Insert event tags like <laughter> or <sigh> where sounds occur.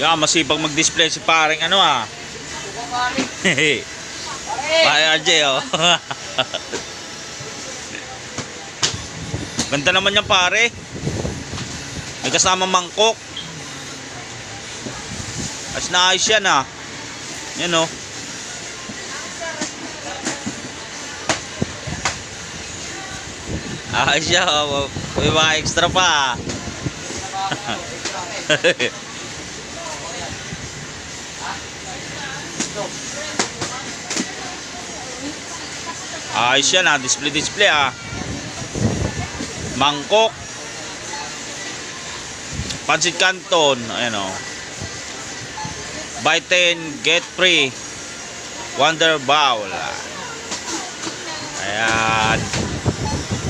Yan, masipag mag-display si paring ano ah. Hehe. Pare RJ oh. Ganda naman yan pare. May kasama mangkok. As na ayos yan ah. Yan oh. Ayos siya. oh. May mga extra pa. ah. <laughs> Ayos yan ah. Display display ah. Mangkok. Pancit Canton. Ayan o. Buy 10, get free. Wonder Bowl. Ayan.